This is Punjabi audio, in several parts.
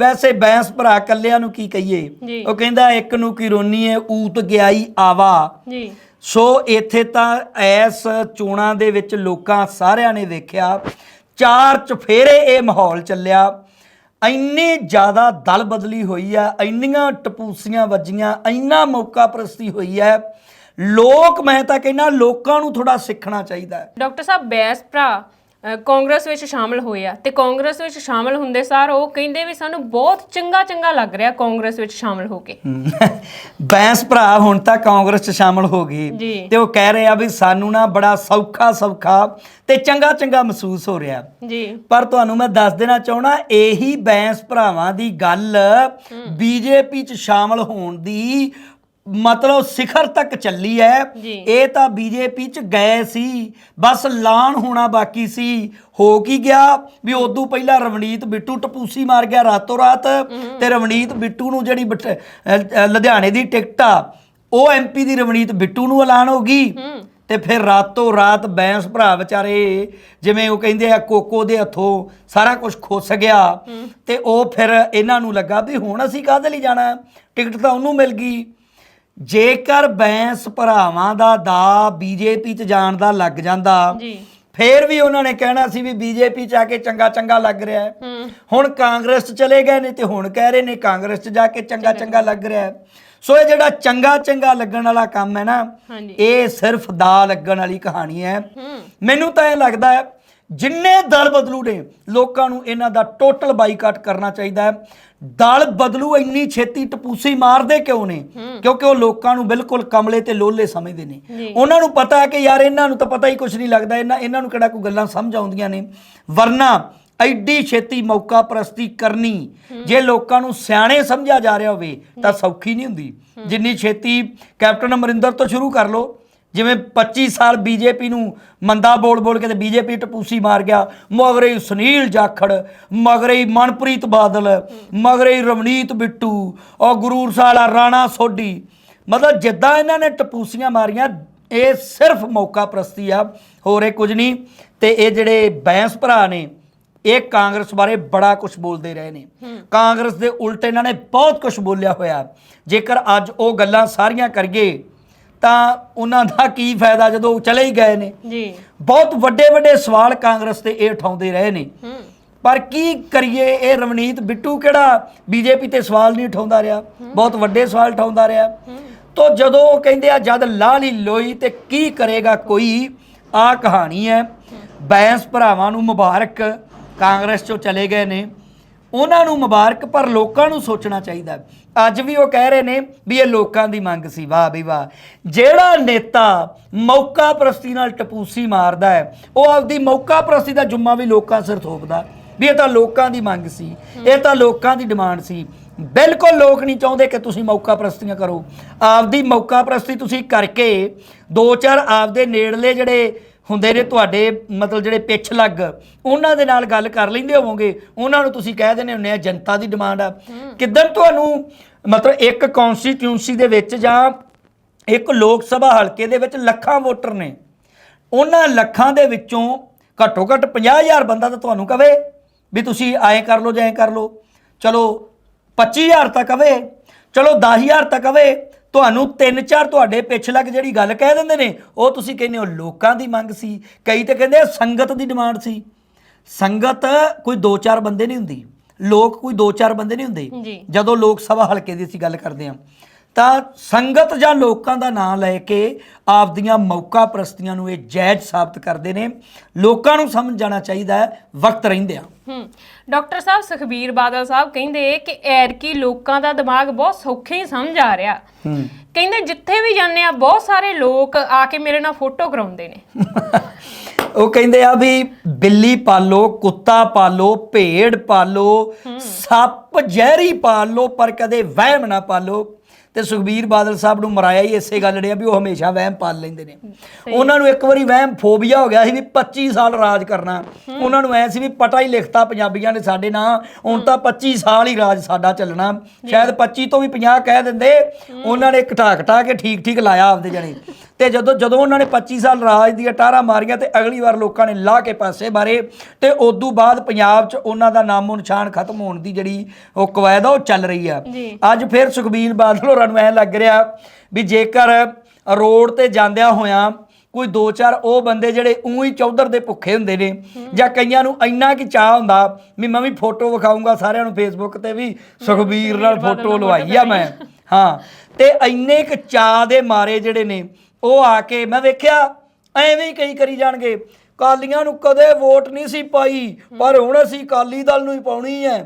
ਵੈਸੇ ਬੈਂਸ ਭਰਾ ਕੱਲਿਆਂ ਨੂੰ ਕੀ ਕਹੀਏ। ਉਹ ਕਹਿੰਦਾ ਇੱਕ ਨੂੰ ਕੀ ਰੋਨੀ ਹੈ ਊਤ ਗਿਆਈ ਆਵਾ। ਜੀ। ਸੋ ਇੱਥੇ ਤਾਂ ਐਸ ਚੋਣਾਂ ਦੇ ਵਿੱਚ ਲੋਕਾਂ ਸਾਰਿਆਂ ਨੇ ਵੇਖਿਆ ਚਾਰ ਚਫੇਰੇ ਇਹ ਮਾਹੌਲ ਚੱਲਿਆ। ਇੰਨੀ ਜ਼ਿਆਦਾ ਦਲ ਬਦਲੀ ਹੋਈ ਹੈ ਇੰਨੀਆਂ ਟਪੂਸੀਆਂ ਵੱਜੀਆਂ ਇੰਨਾ ਮੌਕਾ ਪ੍ਰਸਤੀ ਹੋਈ ਹੈ। ਲੋਕ ਮੈਂ ਤਾਂ ਕਹਿੰਦਾ ਲੋਕਾਂ ਨੂੰ ਥੋੜਾ ਸਿੱਖਣਾ ਚਾਹੀਦਾ ਡਾਕਟਰ ਸਾਹਿਬ ਬੈਸ ਭਰਾ ਅ, ਕਾਂਗਰਸ ਵਿੱਚ ਸ਼ਾਮਲ ਹੋਏ ਆ। ਤੇ ਕਾਂਗਰਸ ਵਿੱਚ ਸ਼ਾਮਲ ਹੁੰਦੇ ਸਾਰ ਉਹ ਕਹਿੰਦੇ ਵੀ ਸਾਨੂੰ ਬਹੁਤ ਚੰਗਾ ਚੰਗਾ ਲੱਗ ਰਿਹਾ ਕਾਂਗਰਸ ਵਿੱਚ ਸ਼ਾਮਲ ਹੋ ਕੇ। ਬੈਂਸ ਭਰਾ ਹੁਣ ਤਾਂ ਕਾਂਗਰਸ 'ਚ ਸ਼ਾਮਲ ਹੋ ਜੀ। ਤੇ ਉਹ ਕਹਿ ਰਹੇ ਆ ਵੀ ਸਾਨੂੰ ਨਾ ਬੜਾ ਸੌਖਾ ਸੌਖਾ ਤੇ ਚੰਗਾ ਚੰਗਾ ਮਹਿਸੂਸ ਹੋ ਰਿਹਾ। ਜੀ। ਪਰ ਤੁਹਾਨੂੰ ਮੈਂ ਦੱਸ ਦੇਣਾ ਚਾਹਣਾ ਇਹੀ ਬੈਂਸ ਭਰਾਵਾਂ ਦੀ ਗੱਲ ਬੀਜੇਪੀ 'ਚ ਸ਼ਾਮਲ ਹੋਣ ਦੀ ਮਤਲਬ ਸਿਖਰ ਤੱਕ ਚੱਲੀ ਹੈ। ਜੀ। ਇਹ ਤਾਂ ਬੀਜੇਪੀ 'ਚ ਗਏ ਸੀ। ਬਸ ਐਲਾਨ ਹੋਣਾ ਬਾਕੀ ਸੀ। ਹੋ ਕੀ ਗਿਆ? ਵੀ ਉਦੋਂ ਪਹਿਲਾਂ ਰਵਨੀਤ ਬਿੱਟੂ ਟਪੂਸੀ ਮਾਰ ਗਿਆ ਰਾਤੋਂ ਰਾਤ। ਤੇ ਰਵਨੀਤ ਬਿੱਟੂ ਨੂੰ ਜਿਹੜੀ ਬਠ- ਲੁਧਿਆਣੇ ਦੀ ਟਿਕਟ ਆ ਉਹ ਐਮਪੀ ਦੀ ਰਵਨੀਤ ਬਿੱਟੂ ਨੂੰ ਐਲਾਨ ਹੋ ਗਈ। ਤੇ ਫਿਰ ਰਾਤੋਂ ਰਾਤ ਬੈਂਸ ਭਰਾ ਵਿਚਾਰੇ ਜਿਵੇਂ ਉਹ ਕਹਿੰਦੇ ਆ ਕੋਕੋ ਦੇ ਹੱਥੋਂ ਸਾਰਾ ਕੁਝ ਖੁੱਸ ਗਿਆ। ਤੇ ਉਹ ਫਿਰ ਇਹਨਾਂ ਨੂੰ ਲੱਗਾ ਵੀ ਹੁਣ ਅਸੀਂ ਕਾਹਦੇ ਲਈ ਜਾਣਾ? ਟਿਕਟ ਤਾਂ ਉਹਨੂੰ ਮਿਲ ਗਈ। ਜੇਕਰ ਬੈਂਸ ਭਰਾਵਾਂ ਦਾ ਦਾ ਬੀਜੇਪੀ ਚ ਜਾਣ ਦਾ ਲੱਗ ਜਾਂਦਾ ਜੀ। ਫੇਰ ਵੀ ਉਹਨਾਂ ਨੇ ਕਹਿਣਾ ਸੀ ਵੀ ਬੀਜੇਪੀ ਚ ਆ ਕੇ ਚੰਗਾ ਚੰਗਾ ਲੱਗ ਰਿਹਾ ਹੈ। ਹੁਣ ਕਾਂਗਰਸ ਚ ਚਲੇ ਗਏ ਨੇ ਤੇ ਹੁਣ ਕਹਿ ਰਹੇ ਨੇ ਕਾਂਗਰਸ ਚ ਜਾ ਕੇ ਚੰਗਾ ਚੰਗਾ ਲੱਗ ਰਿਹਾ ਹੈ। ਸੋ ਇਹ ਜਿਹੜਾ ਚੰਗਾ ਚੰਗਾ ਲੱਗਣ ਵਾਲਾ ਕੰਮ ਹੈ ਨਾ ਇਹ ਸਿਰਫ ਦਾ ਲੱਗਣ ਵਾਲੀ ਕਹਾਣੀ ਹੂੰ। ਮੈਨੂੰ ਤਾਂ ਇਹ ਲੱਗਦਾ ਹੈ ਜਿੰਨੇ ਦਲ ਬਦਲੂ ਨੇ ਲੋਕਾਂ ਨੂੰ ਇਹਨਾਂ ਦਾ ਟੋਟਲ ਬਾਈਕਾਟ ਕਰਨਾ ਚਾਹੀਦਾ ਹੈ। ਦਲ ਬਦਲੂ ਇੰਨੀ ਛੇਤੀ ਟਪੂਸੀ ਮਾਰਦੇ ਕਿਉਂ ਨੇ? ਕਿਉਂਕਿ ਉਹ ਲੋਕਾਂ ਨੂੰ ਬਿਲਕੁਲ ਕਮਲੇ ਤੇ ਲੋਲੇ ਸਮਝਦੇ ਨੇ। ਉਹਨਾਂ ਨੂੰ ਪਤਾ ਹੈ ਕਿ ਯਾਰ ਇਹਨਾਂ ਨੂੰ ਤਾਂ ਪਤਾ ਹੀ ਕੁਝ ਨਹੀਂ ਲੱਗਦਾ ਇਹਨਾਂ ਇਹਨਾਂ ਨੂੰ ਕਿਹੜਾ ਕੋਈ ਗੱਲਾਂ ਸਮਝ ਆਉਂਦੀਆਂ ਨੇ। ਵਰਨਾ ਐਡੀ ਛੇਤੀ ਮੌਕਾ ਪ੍ਰਸਤੀ ਕਰਨੀ ਜੇ ਲੋਕਾਂ ਨੂੰ ਸਿਆਣੇ ਸਮਝਿਆ ਜਾ ਰਿਹਾ ਹੋਵੇ ਤਾਂ ਸੌਖੀ ਨਹੀਂ ਹੁੰਦੀ। ਜਿੰਨੀ ਛੇਤੀ ਕੈਪਟਨ ਅਮਰਿੰਦਰ ਤੋਂ ਸ਼ੁਰੂ ਕਰ ਲਓ ਜਿਵੇਂ 25 ਸਾਲ ਬੀਜੇਪੀ ਨੂੰ ਮੰਦਾ ਬੋਲ ਬੋਲ ਕੇ ਤੇ ਬੀਜੇਪੀ ਟਪੂਸੀ ਮਾਰ ਗਿਆ ਮਗਰੇ ਸੁਨੀਲ ਜਾਖੜ ਮਗਰੇ ਮਨਪ੍ਰੀਤ ਬਾਦਲ ਮਗਰੇ ਰਵਨੀਤ ਬਿੱਟੂ ਔਰ ਗੁਰੂਰ ਸਾਲਾ ਰਾਣਾ ਸੋਢੀ। ਮਤਲਬ ਜਿੱਦਾਂ ਇਹਨਾਂ ਨੇ ਟਪੂਸੀਆਂ ਮਾਰੀਆਂ ਇਹ ਸਿਰਫ ਮੌਕਾ ਪ੍ਰਸਤੀ ਆ ਹੋਰ ਇਹ ਕੁਝ ਨਹੀਂ। ਤੇ ਇਹ ਜਿਹੜੇ ਬੈਂਸ ਭਰਾ ਨੇ ਇਹ ਕਾਂਗਰਸ ਬਾਰੇ ਬੜਾ ਕੁਝ ਬੋਲਦੇ ਰਹੇ ਨੇ। ਕਾਂਗਰਸ ਦੇ ਉਲਟ ਇਹਨਾਂ ਨੇ ਬਹੁਤ ਕੁਝ ਬੋਲਿਆ ਹੋਇਆ। ਜੇਕਰ ਅੱਜ ਉਹ ਗੱਲਾਂ ਸਾਰੀਆਂ ਕਰੀਏ ਤਾਂ ਉਹਨਾਂ ਦਾ ਕੀ ਫਾਇਦਾ ਜਦੋਂ ਉਹ ਚਲੇ ਹੀ ਗਏ ਨੇ? ਜੀ। ਬਹੁਤ ਵੱਡੇ ਵੱਡੇ ਸਵਾਲ ਕਾਂਗਰਸ ਤੇ ਇਹ ਉਠਾਉਂਦੇ ਰਹੇ ਨੇ। ਹੂੰ। ਪਰ ਕੀ ਕਰੀਏ ਇਹ ਰਵਨੀਤ ਬਿੱਟੂ ਕਿਹੜਾ ਬੀਜੇਪੀ ਤੇ ਸਵਾਲ ਨਹੀਂ ਉਠਾਉਂਦਾ ਰਿਹਾ? ਬਹੁਤ ਵੱਡੇ ਸਵਾਲ ਉਠਾਉਂਦਾ ਰਿਹਾ। ਤੋ ਜਦੋਂ ਉਹ ਕਹਿੰਦੇ ਆ ਜਦ ਲਾਲੀ ਲੋਈ ਤੇ ਕੀ ਕਰੇਗਾ ਕੋਈ ਆ ਕਹਾਣੀ ਹੈ। ਬੈਂਸ ਭਰਾਵਾਂ ਨੂੰ ਮੁਬਾਰਕ। ਕਾਂਗਰਸ ਚੋਂ ਚਲੇ ਗਏ ਨੇ। ਉਹਨਾਂ ਨੂੰ ਮੁਬਾਰਕ, ਪਰ ਲੋਕਾਂ ਨੂੰ ਸੋਚਣਾ ਚਾਹੀਦਾ ਅੱਜ ਵੀ ਉਹ ਕਹਿ ਰਹੇ ਨੇ ਵੀ ਇਹ ਲੋਕਾਂ ਦੀ ਮੰਗ ਸੀ। ਵਾਹ ਵੀ ਵਾਹ। ਜਿਹੜਾ ਨੇਤਾ ਮੌਕਾ ਪ੍ਰਸਤੀ ਨਾਲ ਟਪੂਸੀ ਮਾਰਦਾ ਹੈ, ਉਹ ਆਪਦੀ ਮੌਕਾ ਪ੍ਰਸਤੀ ਦਾ ਜੁੰਮਾ ਵੀ ਲੋਕਾਂ ਸਿਰ ਥੋਪਦਾ। ਵੀ ਇਹ ਤਾਂ ਲੋਕਾਂ ਦੀ ਮੰਗ ਸੀ। ਇਹ ਤਾਂ ਲੋਕਾਂ ਦੀ ਡਿਮਾਂਡ ਸੀ। ਬਿਲਕੁਲ ਲੋਕ ਨਹੀਂ ਚਾਹੁੰਦੇ ਕਿ ਤੁਸੀਂ ਮੌਕਾ ਪ੍ਰਸਤੀਆਂ ਕਰੋ। ਆਪਦੀ ਮੌਕਾ ਪ੍ਰਸਤੀ ਤੁਸੀਂ ਕਰਕੇ ਦੋ ਚਾਰ ਆਪਦੇ ਨੇੜਲੇ ਜਿਹੜੇ ਹੁੰਦੇ ਨੇ ਤੁਹਾਡੇ ਮਤਲਬ ਜਿਹੜੇ ਪਿੱਛ ਲੱਗ ਉਹਨਾਂ ਦੇ ਨਾਲ ਗੱਲ ਕਰ ਲੈਂਦੇ ਹੋਵੋਗੇ ਉਹਨਾਂ ਨੂੰ ਤੁਸੀਂ ਕਹਿ ਦਿੰਦੇ ਹੁੰਦੇ ਆ ਜਨਤਾ ਦੀ ਡਿਮਾਂਡ ਆ। ਕਿਦਨ ਤੁਹਾਨੂੰ ਮਤਲਬ ਇੱਕ ਕੌਂਸਟੀਟਿਊਂਸੀ ਦੇ ਵਿੱਚ ਜਾਂ ਇੱਕ ਲੋਕ ਸਭਾ ਹਲਕੇ ਦੇ ਵਿੱਚ ਲੱਖਾਂ ਵੋਟਰ ਨੇ ਉਹਨਾਂ ਲੱਖਾਂ ਦੇ ਵਿੱਚੋਂ ਘੱਟੋ ਘੱਟ 50000 ਬੰਦਾ ਤਾਂ ਤੁਹਾਨੂੰ ਕਵੇ ਵੀ ਤੁਸੀਂ ਐਂ ਕਰ ਲਓ ਜਾਂ ਐਂ ਕਰ ਲਓ। ਚਲੋ 25000 ਤਾਂ ਕਵੇ ਚਲੋ 10000 ਤਾਂ ਕਵੇ ਤੁਹਾਨੂੰ ਤਿੰਨ ਚਾਰ ਤੁਹਾਡੇ ਪਿੱਛ ਲੱਗ ਜਿਹੜੀ ਗੱਲ ਕਹਿ ਦਿੰਦੇ ਨੇ ਉਹ ਤੁਸੀਂ ਕਹਿੰਦੇ ਹੋ ਲੋਕਾਂ ਦੀ ਮੰਗ ਸੀ। ਕਈ ਤਾਂ ਕਹਿੰਦੇ ਆ ਸੰਗਤ ਦੀ ਡਿਮਾਂਡ ਸੀ। ਸੰਗਤ ਕੋਈ 2-4 ਬੰਦੇ ਨਹੀਂ ਹੁੰਦੀ। ਲੋਕ ਕੋਈ 2-4 ਬੰਦੇ ਨਹੀਂ ਹੁੰਦੇ। ਜਦੋਂ ਲੋਕ ਸਭਾ ਹਲਕੇ ਦੀ ਅਸੀਂ ਗੱਲ ਕਰਦੇ ਹਾਂ ਤਾਂ ਸੰਗਤ ਜਾਂ ਲੋਕਾਂ ਦਾ ਨਾਮ ਲੈ ਕੇ ਆਪਦੀਆਂ ਮੌਕਾ ਪ੍ਰਸਤੀਆਂ ਨੂੰ ਇਹ ਜਾਇਜ਼ ਸਾਬਤ ਕਰਦੇ ਨੇ। ਲੋਕਾਂ ਨੂੰ ਸਮਝ ਜਾਣਾ ਚਾਹੀਦਾ ਹੈ ਵਕਤ ਰਹਿੰਦਿਆਂ ਹੂੰ ਡਾਕਟਰ ਸਾਹਿਬ ਸੁਖਬੀਰ ਬਾਦਲ ਸਾਹਿਬ ਕਹਿੰਦੇ ਕਿ ਐਰਕੀ ਲੋਕਾਂ ਦਾ ਦਿਮਾਗ ਬਹੁਤ ਸੌਖੇ ਹੀ ਸਮਝ ਆ ਰਿਹਾ। ਹੂੰ। ਕਹਿੰਦੇ ਜਿੱਥੇ ਵੀ ਜਾਂਦੇ ਆ ਬਹੁਤ ਸਾਰੇ ਲੋਕ ਆ ਕੇ ਮੇਰੇ ਨਾਲ ਫੋਟੋ ਕਰਾਉਂਦੇ ਨੇ। ਉਹ ਕਹਿੰਦੇ ਆ ਵੀ ਬਿੱਲੀ ਪਾਲੋ ਕੁੱਤਾ ਪਾਲੋ ਭੇਡ ਪਾਲੋ ਸੱਪ ਜ਼ਹਿਰੀ ਪਾਲੋ ਪਰ ਕਦੇ ਵਹਿਮ ਨਾ ਪਾਲੋ। ਤੇ ਸੁਖਬੀਰ ਬਾਦਲ ਸਾਹਿਬ ਨੂੰ ਮਰਾਇਆ ਹੀ ਇਸੇ ਗੱਲ ਨੇ ਆ ਵੀ ਉਹ ਹਮੇਸ਼ਾ ਵਹਿਮ ਪਾਲ ਲੈਂਦੇ ਨੇ। ਉਹਨਾਂ ਨੂੰ ਇੱਕ ਵਾਰੀ ਵਹਿਮ ਫੋਬੀਆ ਹੋ ਗਿਆ ਸੀ ਵੀ 25 ਸਾਲ ਰਾਜ ਕਰਨਾ। ਉਹਨਾਂ ਨੂੰ ਐ ਸੀ ਵੀ ਪਟਾ ਹੀ ਲਿਖਤਾ ਪੰਜਾਬੀਆਂ ਨੇ ਸਾਡੇ ਨਾਂ ਹੁਣ ਤਾਂ 25 ਸਾਲ ਹੀ ਰਾਜ ਸਾਡਾ ਚੱਲਣਾ। ਸ਼ਾਇਦ 25 ਤੋਂ ਵੀ 50 ਕਹਿ ਦਿੰਦੇ ਉਹਨਾਂ ਨੇ ਘਟਾ ਘਟਾ ਕੇ ਠੀਕ ਠੀਕ ਲਾਇਆ ਆਪਦੇ ਜਣੇ। ਤੇ ਜਦੋਂ ਜਦੋਂ ਉਹਨਾਂ ਨੇ 25 ਸਾਲ ਰਾਜ ਦੀਆਂ ਟਾਰਾਂ ਮਾਰੀਆਂ ਤੇ ਅਗਲੀ ਵਾਰ ਲੋਕਾਂ ਨੇ ਲਾ ਕੇ ਪਾਸੇ ਮਾਰੇ ਤੇ ਉਦੋਂ ਬਾਅਦ ਪੰਜਾਬ 'ਚ ਉਹਨਾਂ ਦਾ ਨਾਮੋ ਨਿਸ਼ਾਨ ਖਤਮ ਹੋਣ ਦੀ ਜਿਹੜੀ ਉਹ ਕਵਾਇਦ ਆ ਉਹ ਚੱਲ ਰਹੀ ਆ। ਅੱਜ ਫਿਰ ਸੁਖਬੀਰ ਬਾਦਲ ਹੋਰਾਂ ਨੂੰ ਐਂ ਲੱਗ ਰਿਹਾ ਵੀ ਜੇਕਰ ਰੋਡ ਤੇ ਜਾਂਦਿਆਂ ਹੋਇਆਂ ਕੋਈ ਦੋ ਚਾਰ ਉਹ ਬੰਦੇ ਜਿਹੜੇ ਉਹੀ ਚੌਧਰ ਦੇ ਭੁੱਖੇ ਹੁੰਦੇ ਨੇ ਜਾਂ ਕਈਆਂ ਨੂੰ ਇੰਨਾ ਕੀ ਚਾਹ ਹੁੰਦਾ ਵੀ ਮੈਂ ਵੀ ਫੋਟੋ ਵਿਖਾਉਂਗਾ ਸਾਰਿਆਂ ਨੂੰ ਫੇਸਬੁੱਕ ਤੇ ਵੀ ਸੁਖਬੀਰ ਨਾਲ ਫੋਟੋ ਲਵਾਈ ਆ ਮੈਂ। ਹਾਂ। ਤੇ ਇੰਨੇ ਕੁ ਚਾਹ ਦੇ ਮਾਰੇ ਜਿਹੜੇ ਨੇ ਉਹ ਆ ਕੇ ਮੈਂ ਵੇਖਿਆ ਐਵੇਂ ਹੀ ਕਈ ਕਰੀ ਜਾਣਗੇ। ਕਾਲੀਆਂ ਨੂੰ ਕਦੇ ਵੋਟ ਨਹੀਂ ਸੀ ਪਾਈ ਪਰ ਹੁਣ ਅਸੀਂ ਕਾਲੀ ਦਲ ਨੂੰ ਹੀ ਪਾਉਣੀ ਹੈ।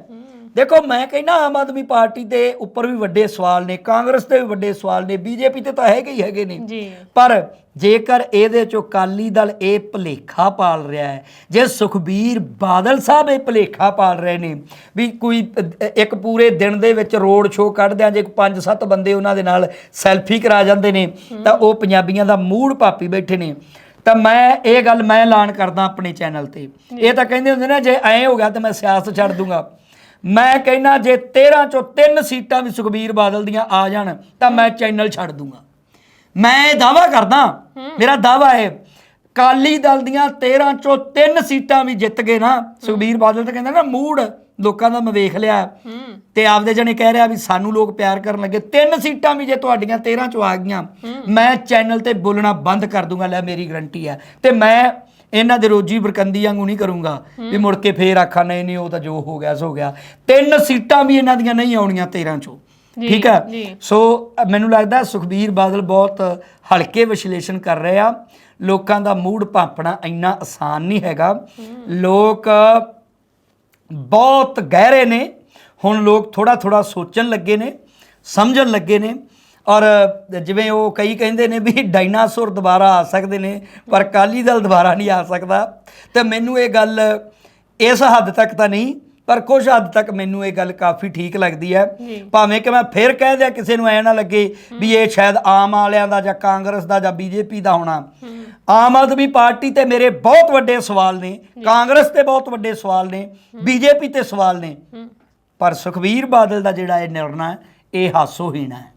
ਦੇਖੋ ਮੈਂ ਕਹਿੰਦਾ ਆਮ ਆਦਮੀ ਪਾਰਟੀ ਦੇ ਉੱਪਰ ਵੀ ਵੱਡੇ ਸਵਾਲ ਨੇ ਕਾਂਗਰਸ ਤੇ ਵੀ ਵੱਡੇ ਸਵਾਲ ਨੇ ਬੀਜੇਪੀ ਤੇ ਤਾਂ ਹੈਗੇ ਹੀ ਹੈਗੇ ਨੇ। ਜੀ। ਪਰ ਜੇਕਰ ਇਹਦੇ ਚੋਂ ਕਾਲੀ ਦਲ ਇਹ ਭਲੇਖਾ ਪਾਲ ਰਿਹਾ ਹੈ ਜੇ ਸੁਖਬੀਰ ਬਾਦਲ ਸਾਹਿਬ ਇਹ ਭਲੇਖਾ ਪਾਲ ਰਹੇ ਨੇ ਵੀ ਕੋਈ ਇੱਕ ਪੂਰੇ ਦਿਨ ਦੇ ਵਿੱਚ ਰੋਡ ਸ਼ੋਅ ਕੱਢਦਿਆਂ ਜੇ ਪੰਜ ਸੱਤ ਬੰਦੇ ਉਹਨਾਂ ਦੇ ਨਾਲ ਸੈਲਫੀ ਕਰਾ ਜਾਂਦੇ ਨੇ ਤਾਂ ਉਹ ਪੰਜਾਬੀਆਂ ਦਾ ਮੂਡ ਪਾਪੀ ਬੈਠੇ ਨੇ। ਤਾਂ ਮੈਂ ਇਹ ਗੱਲ ਮੈਂ ਐਲਾਨ ਕਰਦਾ ਆਪਣੇ ਚੈਨਲ ਤੇ। ਇਹ ਤਾਂ ਕਹਿੰਦੇ ਹੁੰਦੇ ਨੇ ਜੇ ਐਂ ਹੋ ਗਿਆ ਤਾਂ ਮੈਂ ਸਿਆਸਤ ਛੱਡ ਦੂੰਗਾ। ਮੈਂ ਕਹਿੰਦਾ ਜੇ 13 ਚੋਂ 3 ਸੀਟਾਂ ਵੀ ਸੁਖਬੀਰ ਬਾਦਲ ਦੀਆਂ ਆ ਜਾਣ ਤਾਂ ਮੈਂ ਚੈਨਲ ਛੱਡ ਦੂੰਗਾ। ਮੈਂ ਇਹ ਦਾਵਾ ਕਰਦਾ ਮੇਰਾ ਦਾਵਾ ਹੈ ਕਾਲੀ ਦਲ ਦੀਆਂ 13 ਚੋਂ 3 ਸੀਟਾਂ ਵੀ ਜਿੱਤ ਗਏ ਨਾ ਸੁਖਬੀਰ ਬਾਦਲ ਤਾਂ ਕਹਿੰਦਾ ਨਾ ਮੂਡ ਲੋਕਾਂ ਦਾ ਮੈਂ ਵੇਖ ਲਿਆ। ਤੇ ਆਪਦੇ ਜਣੇ ਕਹਿ ਰਿਹਾ ਵੀ ਸਾਨੂੰ ਲੋਕ ਪਿਆਰ ਕਰਨ ਲੱਗੇ। ਤਿੰਨ ਸੀਟਾਂ ਵੀ ਜੇ ਤੁਹਾਡੀਆਂ 13 ਚੋਂ ਆ ਗਈਆਂ ਮੈਂ ਚੈਨਲ ਤੇ ਬੋਲਣਾ ਬੰਦ ਕਰ ਦੂੰਗਾ ਲੈ ਮੇਰੀ ਗਰੰਟੀ ਹੈ। ਤੇ ਮੈਂ ਇਹਨਾਂ ਦੇ ਰੋਜੀ ਬਰਕੰਦੀ ਵਾਂਗੂ ਨਹੀਂ ਕਰੂੰਗਾ ਵੀ ਮੁੜ ਕੇ ਫੇਰ ਆਖਾਂ ਨਹੀਂ ਨਹੀਂ ਉਹ ਤਾਂ ਜੋ ਹੋ ਗਿਆ ਸੋ ਗਿਆ। ਤਿੰਨ ਸੀਟਾਂ ਵੀ ਇਹਨਾਂ ਦੀਆਂ ਨਹੀਂ ਆਉਣੀਆਂ 13 ਚੋਂ। ਠੀਕ ਹੈ। ਸੋ ਮੈਨੂੰ ਲੱਗਦਾ ਸੁਖਬੀਰ ਬਾਦਲ ਬਹੁਤ ਹਲਕੇ ਵਿਸ਼ਲੇਸ਼ਣ ਕਰ ਰਹੇ। ਆ ਲੋਕਾਂ ਦਾ ਮੂਡ ਭਾਪਣਾ ਇੰਨਾ ਆਸਾਨ ਨਹੀਂ ਹੈਗਾ। ਲੋਕ ਬਹੁਤ ਗਹਿਰੇ ਨੇ। ਹੁਣ ਲੋਕ ਥੋੜਾ ਥੋੜਾ ਸੋਚਣ ਲੱਗੇ ਨੇ, ਸਮਝਣ ਲੱਗੇ ਨੇ ਔਰ ਜਿਵੇਂ ਉਹ ਕਈ ਕਹਿੰਦੇ ਨੇ ਵੀ ਡਾਇਨਾਸੌਰ ਦੁਬਾਰਾ ਆ ਸਕਦੇ ਨੇ, ਪਰ ਕਾਲੀ ਦਲ ਦੁਬਾਰਾ ਨਹੀਂ ਆ ਸਕਦਾ। ਤੇ ਮੈਨੂੰ ਇਹ ਗੱਲ ਇਸ ਹੱਦ ਤੱਕ ਤਾਂ ਨਹੀਂ ਪਰ ਕੁਝ ਹੱਦ ਤੱਕ ਮੈਨੂੰ ਇਹ ਗੱਲ ਕਾਫੀ ਠੀਕ ਲੱਗਦੀ ਹੈ। ਭਾਵੇਂ ਕਿ ਮੈਂ ਫਿਰ ਕਹਿ ਦਿਆਂ ਕਿਸੇ ਨੂੰ ਐ ਨਾ ਲੱਗੇ ਵੀ ਇਹ ਸ਼ਾਇਦ ਆਮ ਵਾਲਿਆਂ ਦਾ ਜਾਂ ਕਾਂਗਰਸ ਦਾ ਜਾਂ ਬੀਜੇਪੀ ਦਾ ਹੋਣਾ। ਆਮ ਆਦਮੀ ਪਾਰਟੀ ਤੇ ਮੇਰੇ ਬਹੁਤ ਵੱਡੇ ਸਵਾਲ ਨੇ ਕਾਂਗਰਸ ਤੇ ਬਹੁਤ ਵੱਡੇ ਸਵਾਲ ਨੇ ਬੀਜੇਪੀ ਤੇ ਸਵਾਲ ਨੇ। ਪਰ ਸੁਖਬੀਰ ਬਾਦਲ ਦਾ ਜਿਹੜਾ ਇਹ ਨਿਰਣਾ ਇਹ ਹਾਸੋਹੀਣਾ ਹੈ।